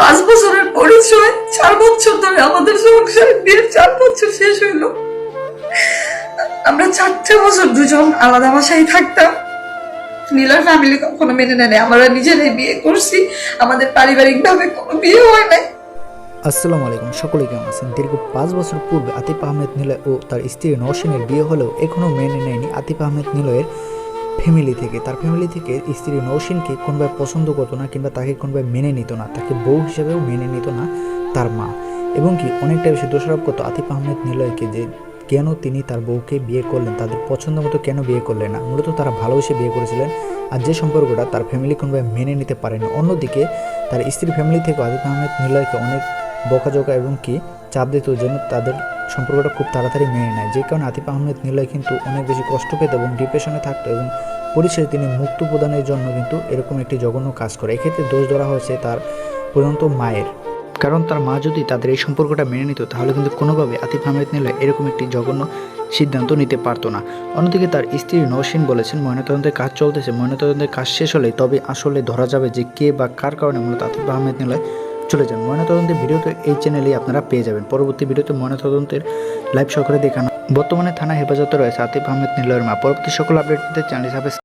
পাঁচ বছরের পরিচয়, চার বছর ধরে আমাদের সংসার বিয়ের চার বছর শেষ হইল। আমরা চারটে বছর দুজন আলাদা বাসায় থাকতাম। নীলার ফ্যামিলি কখনো মেনে নেয় আমরা নিজেরাই বিয়ে করছি। আমাদের পারিবারিক ভাবে কোনো বিয়ে হয় নাই। আসসালামু আলাইকুম। সকলে কেমন আছেন? দীর্ঘ পাঁচ বছর পূর্বে আতিফ আহমেদ নিলয় ও তার স্ত্রী নওশিনের বিয়ে হলেও এখনও মেনে নেয়নি আতিফ আহমেদ নিলয়ের ফ্যামিলি থেকে, তার ফ্যামিলি থেকে স্ত্রী নওশিনকে কোনোভাবে পছন্দ করতো না কিংবা তাকে কোনোভাবে মেনে নিত না, তাকে বউ হিসেবেও মেনে নিত না তার মা। এবং কি, অনেকটা বেশি দোষারোপ করতো আতিফ আহমেদ নিলয়কে যে কেন তিনি তার বউকে বিয়ে করলেন, তাদের পছন্দ মতো কেন বিয়ে করলেন না। মূলত তারা ভালোবেসে বিয়ে করেছিলেন আর যে সম্পর্কটা তার ফ্যামিলি কোনোভাবে মেনে নিতে পারেনি। অন্যদিকে তার স্ত্রীর ফ্যামিলি থেকে আতিফ আহমেদ নিলয়কে অনেক বকাঝকা এবং কি, চাপ দিত যেন তাদের সম্পর্কটা খুব তাড়াতাড়ি মেনে নেয়। যে কারণে আতিফ আহমেদ নিলয় কিন্তু অনেক বেশি কষ্ট পেত এবং ডিপ্রেশনে থাকতো এবং পরিশেষে তিনি মুক্ত প্রদানের জন্য কিন্তু এরকম একটি জঘন্য কাজ করে। এক্ষেত্রে দোষ ধরা হয়েছে তার পর্যন্ত মায়ের। কারণ তার মা যদি তাদের এই সম্পর্কটা মেনে নিত, তাহলে কিন্তু কোনোভাবে আতিফ আহমেদ নিলয় এরকম একটি জঘন্য সিদ্ধান্ত নিতে পারতো না। অন্যদিকে তার স্ত্রী নৌসিন বলেছেন, ময়নাতদন্তের কাজ চলতেছে। ময়নাতদন্তের কাজ শেষ হলে তবে আসলে ধরা যাবে যে কে বা কার কারণে মূলত আতিফ আহমেদ নিলয় চলে যান। ময়নাতদন্তের ভিডিও তো এই চ্যানেলেই আপনারা পেয়ে যাবেন। পরবর্তী ভিডিওতে ময়নাতদন্তের লাইভ সহকারে দেখানো। বর্তমানে থানা হেফাজতে রয়েছে আতিফ আহমেদ নিলয়ের মা পরবর্তী সকল আপডেট পেতে চ্যানেল সাবস্ক্রাইব